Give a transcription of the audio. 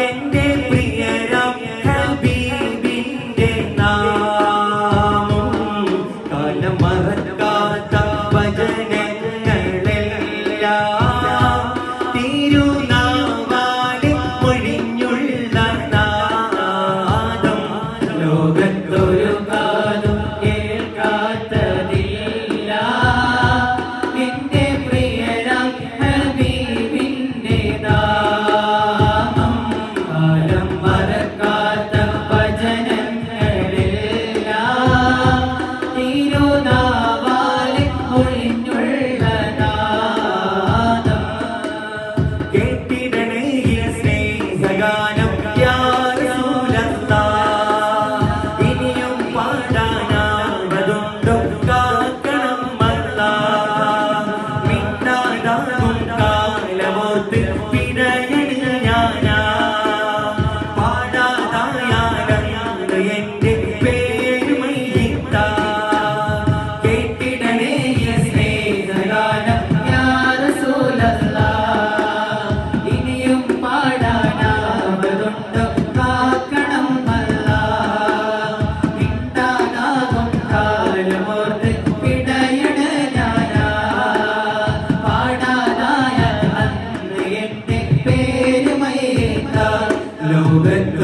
എന്റെ പ്രിയരം ഹബീബിന്റെ നാമം. കാലം മറക്കാത്ത ഭജനങ്ങളെല്ലാം Oh. لو بنى